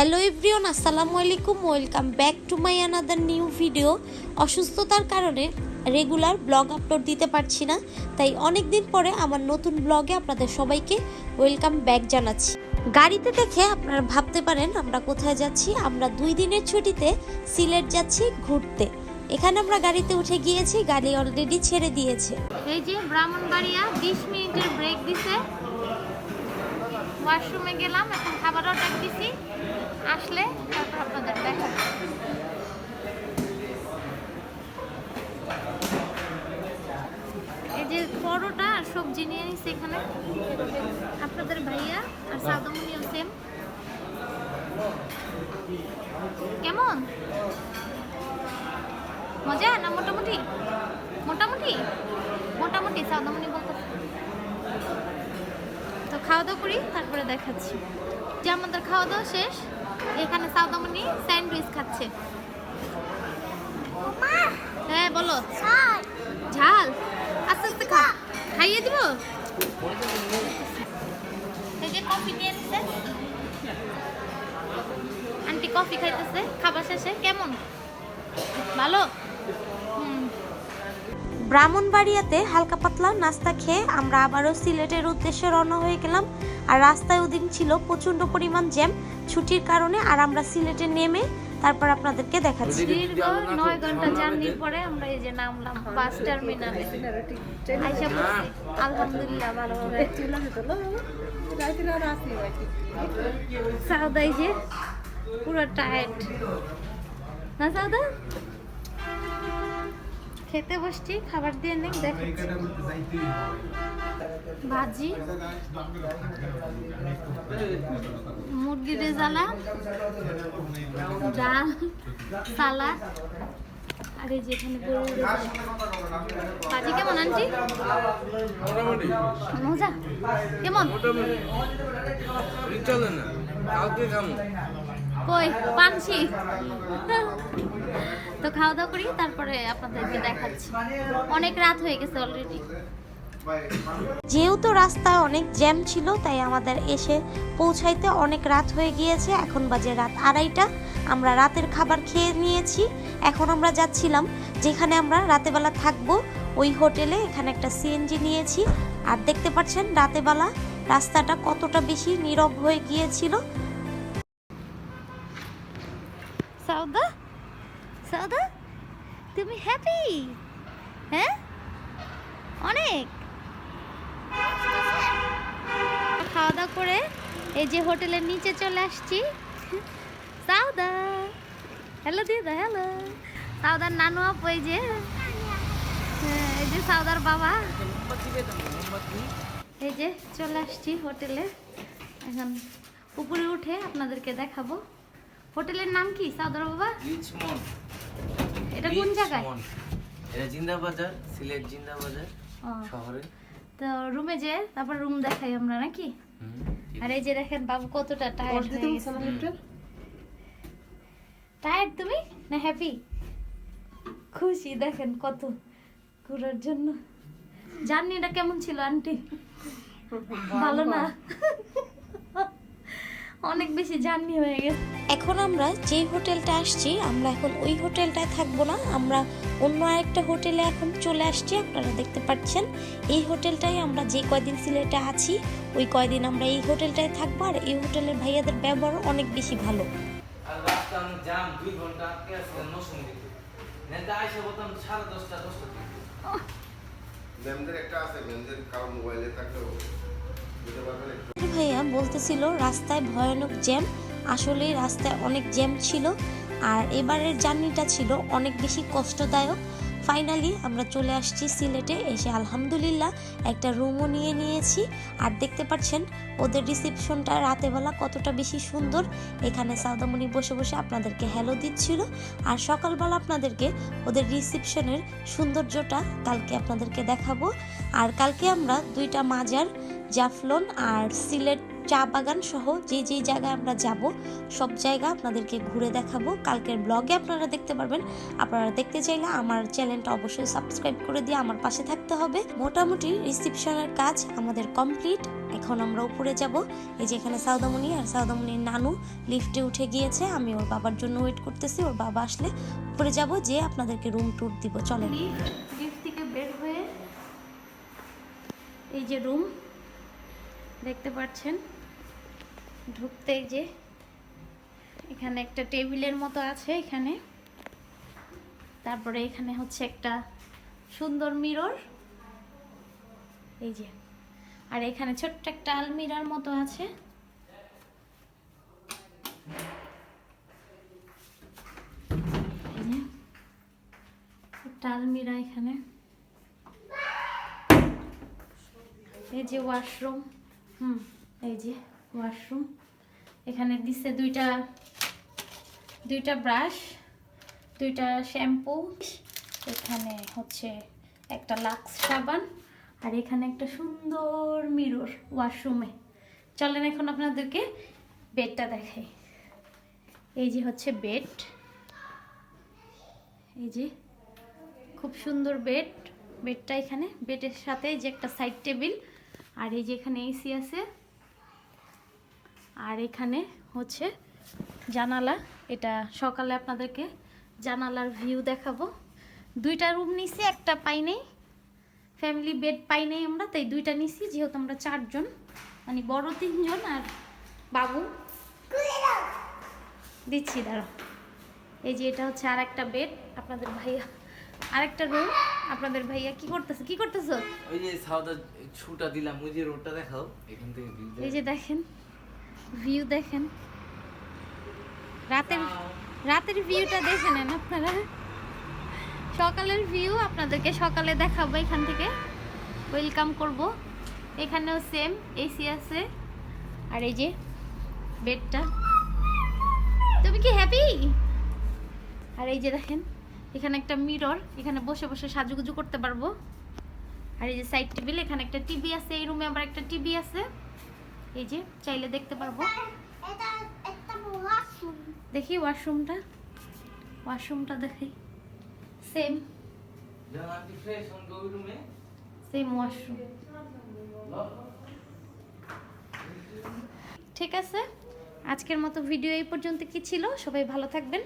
Hello everyone আসসালামু আলাইকুম। Welcome back to my another new video অসুস্থতার কারণে রেগুলার ব্লগ আপলোড দিতে পারছি না, তাই অনেক দিন পরে আমার নতুন ব্লগে আপনাদের সবাইকে ওয়েলকাম ব্যাক জানাচ্ছি। গাড়িতে দেখে আপনারা ভাবতে পারেন আমরা কোথায় যাচ্ছি। আমরা দুই দিনের ছুটিতে সিলেট যাচ্ছি ঘুরতে। এখানে আমরা গাড়িতে উঠে গিয়েছি, গাড়ি অলরেডি ছেড়ে দিয়েছে। এই যে ব্রাহ্মণবাড়িয়া, বিশ মিনিটের ব্রেক দিছে। ওয়াশরুমে গেলাম, এখন খাবার অর্ডার দিছি। আসলে তারপর আপনাদের দেখাবো এই যে পরোটা আর সবজি নিয়ে নিচ্ছে এখানে। আপনাদের ভাইয়া আর সাদমনিও সেম কেমন? মজা না মোটামুটি? মোটামুটি? মোটামুটি সাউদামনি বলতে তো খাওয়া দাওয়া করি তারপরে দেখাচ্ছি। যে আমাদের খাওয়া দাওয়া শেষ এখানে সাউদামনি স্যান্ডউইচ খাচ্ছে। হ্যাঁ বলো। ঝাল। আস্তে আস্তে খা। খাইয়ে দিব? কফি নিয়ে নিচ্ছে আন্টি কফি খাইতেছে খাবার শেষে। কেমন? ভালো? হুম। ব্রাহ্মণবাড়িয়াতে হালকা পাতলা নাস্তা খেয়ে আমরা আবারও সিলেটের উদ্দেশ্যে রওনা হয়ে গেলাম। আর রাস্তায় ওদিন ছিল প্রচণ্ড পরিমাণ জ্যাম। ছুটির কারণে আর আমরা সিলেটে নেমে তারপর আপনাদেরকে দেখাচ্ছি। দীর্ঘ নয় ঘণ্টা জার্নির পরে আমরা এই যে নামলাম বাস টার্মিনালে। আইসা পড়ছি আলহামদুলিল্লাহ ভালোভাবে সাউদা এই যে পুরো টায়ার্ড। না সাউদা? খেতে বসছি খাবার দিয়ে নেই দেখাচ্ছি ভাজি। মুরগির রেজালা ডাল সালাদ আর এই যে এখানে গরুর ভাজি কেমন আন্টি? মজা। কেমন? চলে না কালকে খামো কই পানছি? তো খাওয়া দাওয়া করি তারপরে আপনাদেরকে দেখাচ্ছি। অনেক রাত হয়ে গেছে অলরেডি যেহেতু রাস্তায় অনেক জ্যাম ছিল তাই আমাদের এসে পৌঁছাইতে অনেক রাত হয়ে গিয়েছে। এখন বাজে রাত আড়াইটা। আমরা রাতের খাবার খেয়ে নিয়েছি। এখন আমরা যাচ্ছিলাম যেখানে আমরা রাতেবেলা থাকব ওই হোটেলে। এখানে একটা সিএনজি নিয়েছি। আর দেখতে পাচ্ছেন রাতেবেলা রাস্তাটা কতটা বেশি নীরব হয়ে গিয়েছিল। সাউদা সাউদা? তুমি হ্যাপি হ্যাঁ? অনেক। খাওয়া দাওয়া করে এই যে হোটেলের নিচে চলে আসছি। সাউদা হ্যালো দিদা হ্যালো সাউদার নানু আপ ওই যে। হ্যাঁ, এই যে সাউদার বাবা। এই যে চলে আসছি হোটেলে। এখন উপরে উঠে আপনাদেরকে দেখাবো। হোটেলের নাম কি সাউদার বাবা? এটা কোন জায়গায়? এটা জিন্দাবাজার সিলেট জিন্দাবাজার শহরে। তো রুমে যে তারপর রুম দেখাই আমরা নাকি? আর এই যে দেখেন বাবু কতটা টায়ার্ড টায়ার্ড তুমি? না হ্যাপি খুশি দেখেন কত ঘোরার জন্য। জার্নিটা কেমন ছিল আন্টি ভালো না? অনেক বেশি জার্নি হয়ে গেছে। এখন আমরা যেই হোটেলটা আসছি আমরা এখন ওই হোটেলটায় থাকব না। আমরা অন্য আরেকটা হোটেলে এখন চলে আসছি আপনারা দেখতে পাচ্ছেন। এই হোটেলটাই আমরা যে কয়দিন সিলেটে আছি ওই কয়দিন আমরা এই হোটেলটায় থাকব। আর এই হোটেলের ভাইয়াদের ব্যবহার অনেক বেশি ভালো। একটা আছে মোবাইলে থাকলেও বলতেছিল, রাস্তায় ভয়ানক জ্যাম। আসলেই রাস্তায় অনেক জ্যাম ছিল আর এবারের জার্নিটা ছিল অনেক বেশি কষ্টদায়ক। ফাইনালি আমরা চলে আসছি সিলেটে, এসে আলহামদুলিল্লাহ একটা রুমও নিয়ে নিয়েছি। আর দেখতে পাচ্ছেন, ওদের রিসেপশনটা রাতেবেলা কতটা বেশি সুন্দর। এখানে সাউদামণি বসে বসে আপনাদেরকে হ্যালো দিচ্ছিল। আর সকালবেলা আপনাদেরকে ওদের রিসেপশনের সৌন্দর্যটা কালকে আপনাদেরকে দেখাবো। আর কালকে আমরা দুইটা মাজার জাফলন আর সিলেট চা বাগান সহ যে যে জায়গায় আমরা যাব, সব জায়গা আপনাদেরকে ঘুরে দেখাবো। কালকের ব্লগে আপনারা দেখতে পারবেন। আপনারা দেখতে চাইলে আমার চ্যানেলটা অবশ্যই সাবস্ক্রাইব করে দিয়ে আমার পাশে থাকতে হবে। মোটামুটি রিসিপশনের কাজ আমাদের কমপ্লিট। এখন আমরা উপরে যাব। এই যে এখানে সাউদামণি আর সাউদামণির নানু লিফটে উঠে গিয়েছে। আমি ওর বাবার জন্য ওয়েট করতেছি। ওর বাবা আসলে উপরে যাব যে আপনাদেরকে রুম ট্যুর দিব। চলেন। লিফট থেকে বের হয়ে এই যে রুম দেখতে পাচ্ছেন। ঢুকতে এই যে এখানে একটা টেবিলের মতো আছে এখানে। তারপরে এখানে হচ্ছে একটা সুন্দর মিরর। এই যে। আর এখানে ছোট্ট একটা আলমিরার মতো আছে। আলমিরা এখানে। এই যে ওয়াশরুম। হুম, এই যে ওয়াশরুম এখানে দিচ্ছে দুইটা দুইটা ব্রাশ দুইটা শ্যাম্পু এখানে হচ্ছে একটা লাক্স সাবান, আর এখানে একটা সুন্দর মিরর ওয়াশরুমে চলেন এখন আপনাদেরকে বেডটা দেখাই। এই যে হচ্ছে বেড এই যে খুব সুন্দর বেড বেডটা এখানে বেডের সাথে যে একটা সাইড টেবিল আর এই যে এখানে এসি আছে। আর এখানে হচ্ছে জানালা। এটা সকালে আপনাদেরকে জানালার ভিউ দেখাবো। দুইটা রুম নিছি, একটা পাই নেই। ফ্যামিলি বেড পাই নাই আমরা, তাই দুইটা নিছি, যেহেতু আমরা চারজন। মানে বড় তিনজন আর বাবু। দিচ্ছি, দাঁড়াও। এই যে এটা হচ্ছে আর একটা বেড আপনাদের ভাইয়া আরেকটা রুম আপনাদের ভাইয়া কি করতেছে? কি করতেছো? ওই যে সাউদা ছুটা দিলাম ওই যে রোডটা দেখাও। এখান থেকে view এই যে দেখেন ভিউ দেখেন। রাতের রাতের ভিউটা দেখে নেন আপনারা। সকালের ভিউ আপনাদেরকে সকালে দেখাবো এখান থেকে। ওয়েলকাম করব। এখানেও সেম এসি আছে। আর এই যে বেডটা তুমি কি হ্যাপি আর এই যে দেখেন এখানে একটা মিরর এখানে বসে বসে সাজুগুজু করতে পারব। আর এই যে সাইড টেবিল এখানে একটা টিভি আছে, এই রুমে আবার একটা টিভি আছে। এই যে, চাইলে দেখতে পারব। দেখি ওয়াশরুমটা ওয়াশরুমটা দেখি। সেম সেম ওয়াশরুম ঠিক আছে? আজকের মতো ভিডিও এই পর্যন্ত কি ছিল? সবাই ভালো থাকবেন।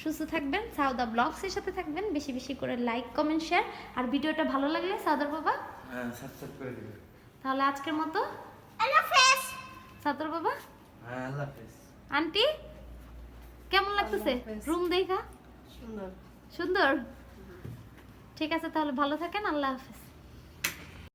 সুস্থ থাকবেন সাউদা ব্লগসের সাথে থাকবেন বেশি বেশি করে লাইক কমেন্ট শেয়ার আর ভিডিওটা ভালো লাগলে সাউদার বাবা? হ্যাঁ সাবস্ক্রাইব করে দিবেন। তাহলে আজকের মতো। সাউদার বাবা? হ্যাঁ আল্লাহ হাফেজ। আন্টি কেমন লাগতেছে? রুম দেখা? সুন্দর। সুন্দর? ঠিক আছে তাহলে ভালো থাকেন আল্লাহ হাফেজ।